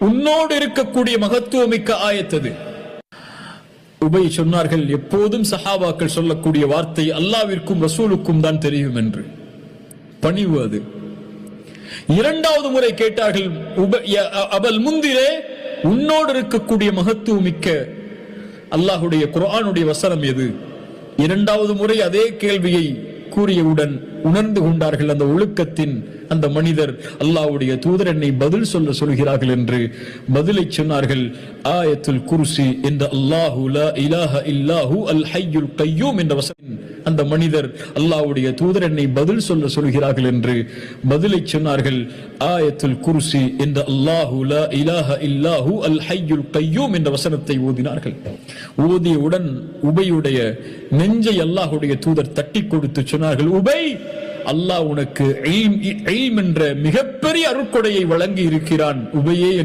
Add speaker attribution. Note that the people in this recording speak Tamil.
Speaker 1: உன்னோடு இருக்கக்கூடிய மகத்துவமிக்க ஆயத்தது உபை சொன்னார்கள் எப்போதும் சஹாபாக்கள் சொல்லக்கூடிய வார்த்தை அல்லாவிற்கும் ரசூலுக்கும் தான் தெரியும் என்று. பணிவு அது. இரண்டாவது முறை கேட்டார்கள் உப- அபல் முந்திரே உன்னோடு இருக்கக்கூடிய மகத்துவமிக்க அல்லாஹுடைய குரானுடைய வசனம் எது? இரண்டாவது முறை அதே கேள்வியை கூறியவுடன் உணர்ந்து கொண்டார்கள் அந்த ஒழுக்கத்தின் அந்த மனிதர். அல்லாவுடைய தூதர் என்னை பதில் சொல்ல சொல்கிறார்கள் என்று பதிலை சொன்னார்கள். ஆயத்துல் குருசி என்ற அல்லாஹு இலாஹ இல்லாஹு அல் ஹையுல் கையூம் என்ற வசனம் அந்த மனிதர். அல்லாவுடைய தூதர் என்னை பதில் சொல்ல சொல்கிறார்கள் என்று பதிலை சொன்னார்கள். ஆயத்துல் குருசி என்ற அல்லாஹு இலாஹ இல்லாஹு அல் ஹையுல் கையூம் என்ற வசனத்தை ஓதினார்கள். ஓதியவுடன் உபையுடைய நெஞ்சை அல்லாஹுடைய தூதர் தட்டி கொடுத்து சொன்னார்கள். உபை அல்லாஹ் உனக்கு என்ற மிகப்பெரிய அருட்கொடையை வழங்கி இருக்கிறான் உபையே என்று